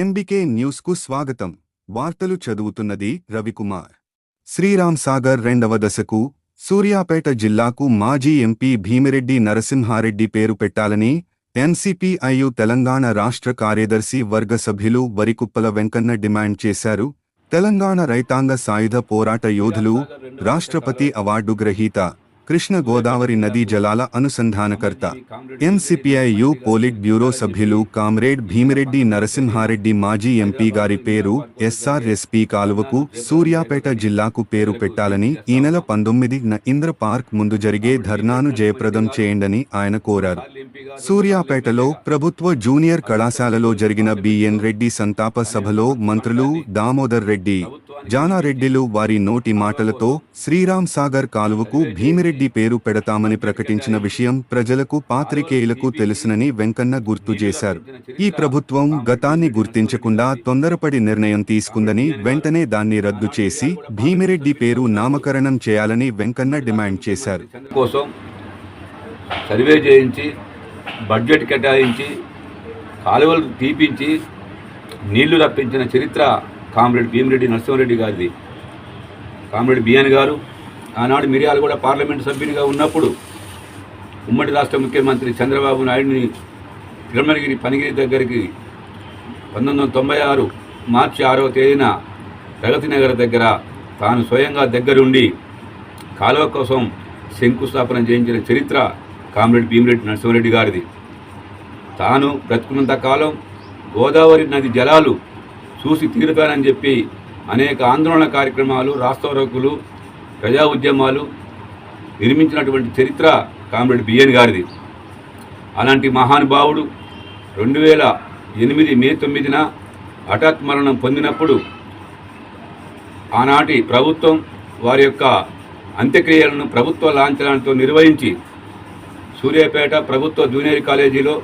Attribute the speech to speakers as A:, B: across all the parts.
A: MBK న్యూస్కు స్వాగతం. వార్తలు చదువుతున్నది రవికుమార్. శ్రీరామ్ సాగర్ రెండవ దశకు సూర్యాపేట జిల్లాకు మాజీ ఎంపీ భీమిరెడ్డి నరసింహారెడ్డి పేరు పెట్టాలని ఎన్సిపిఐయు తెలంగాణ రాష్ట్ర కార్యదర్శి వర్గ సభ్యులు వరికుప్పల వెంకన్న డిమాండ్ చేశారు. తెలంగాణ రైతాంగ సాయుధ పోరాట యోధులు రాష్ట్రపతి అవార్డు గ్రహీత కృష్ణ గోదావరి నదీ జలాల అనుసంధానకర్త. ఎంసిపిఐయు పోలిట్ బ్యూరో సభ్యులు కామ్రేడ్ భీమిరెడ్డి నరసింహారెడ్డి మాజీ ఎంపీ గారి పేరు ఎస్ఆర్ఎస్పీ కాలువకు సూర్యాపేట జిల్లాకు పేరు పెట్టాలని ఈ నెల పంతొమ్మిదిన ఇంద్ర పార్క్ ముందు జరిగే ధర్నాను జయప్రదం చేయండని ఆయన కోరారు. సూర్యాపేటలో ప్రభుత్వ జూనియర్ కళాశాలలో జరిగిన బిఎన్ రెడ్డి సంతాప సభలో మంత్రులు దామోదర్ రెడ్డి జానారెడ్డిలు వారి నోటి మాటలతో శ్రీరామ్ సాగర్ కాలువకు భీమిరెడ్డి పేరు పెడతామని ప్రకటించిన విషయం ప్రజలకు పాత్రికేయులకు తెలుసునని వెంకన్న గుర్తు చేశారు. ఈ ప్రభుత్వం గతాన్ని గుర్తించకుండా తొందరపడి నిర్ణయం తీసుకుందని వెంటనే దాన్ని రద్దు చేసి భీమిరెడ్డి పేరు నామకరణం చేయాలని వెంకన్న డిమాండ్ చేశారు.
B: కోసం సర్వే చేయించి బడ్జెట్ కేటాయించి కాలువలు తీపించి నీళ్ళు రప్పించిన చరిత్ర కామ్రేడ్ భీమిరెడ్డి నరసింహారెడ్డి గారిది. కామ్రేడ్ బిఎన్ గారు ఆనాడు మిరియాలు కూడా పార్లమెంటు సభ్యునిగా ఉన్నప్పుడు ఉమ్మడి రాష్ట్ర ముఖ్యమంత్రి చంద్రబాబు నాయుడిని తిరుమలగిరి పనిగిరి దగ్గరికి పంతొమ్మిది వందల తొంభై ఆరు మార్చి ఆరవ తేదీన ప్రగతి నగర్ దగ్గర తాను స్వయంగా దగ్గరుండి కాలువ కోసం శంకుస్థాపన చేయించిన చరిత్ర కామ్రేడ్ భీమిరెడ్డి నరసింహారెడ్డి గారిది. తాను బ్రతుకున్నంత కాలం గోదావరి నది జలాలు చూసి తీరుతానని చెప్పి అనేక ఆందోళన కార్యక్రమాలు రాస్తారోకులు ప్రజా ఉద్యమాలు నిర్మించినటువంటి చరిత్ర కామ్రేడ్ బిఎన్ గారిది. అలాంటి మహానుభావుడు రెండు వేల ఎనిమిది మే తొమ్మిదిన హఠాత్ మరణం పొందినప్పుడు ఆనాటి ప్రభుత్వం వారి యొక్క అంత్యక్రియలను ప్రభుత్వ లాంఛనాలతో నిర్వహించి సూర్యాపేట ప్రభుత్వ జూనియర్ కాలేజీలో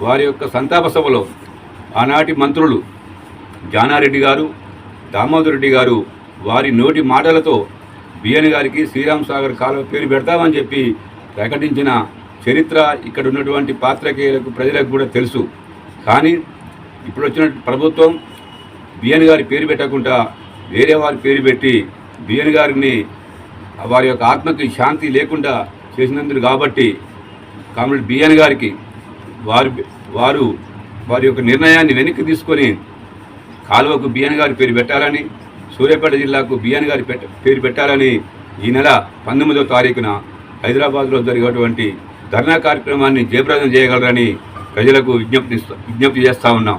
B: వారి యొక్క సంతాప సభలో ఆనాటి మంత్రులు జానారెడ్డి గారు దామోదర్ రెడ్డి గారు వారి నోటి మాటలతో బిఎన్ గారికి శ్రీరామ్ సాగర్ కాలువ పేరు పెడతామని చెప్పి ప్రకటించిన చరిత్ర ఇక్కడ ఉన్నటువంటి పాత్రికేయులకు ప్రజలకు కూడా తెలుసు. కానీ ఇప్పుడు వచ్చిన ప్రభుత్వం బిఎన్ గారి పేరు పెట్టకుండా వేరే వారి పేరు పెట్టి బిఎన్ గారిని వారి యొక్క ఆత్మకి శాంతి లేకుండా చేసినందుకు కాబట్టి కామ్రేడ్ బిఎన్ గారికి వారు వారు వారి యొక్క నిర్ణయాన్ని వెనక్కి తీసుకొని కాలువకు బిఎన్ గారి పేరు పెట్టాలని సూర్యాపేట జిల్లాకు బిఎన్ గారి పెట్ట పేరు పెట్టాలని ఈ నెల పంతొమ్మిదవ తారీఖున హైదరాబాద్లో జరిగేటువంటి ధర్నా కార్యక్రమాన్ని జయప్రదం చేయగలరని ప్రజలకు విజ్ఞప్తి విజ్ఞప్తి చేస్తూ ఉన్నాం.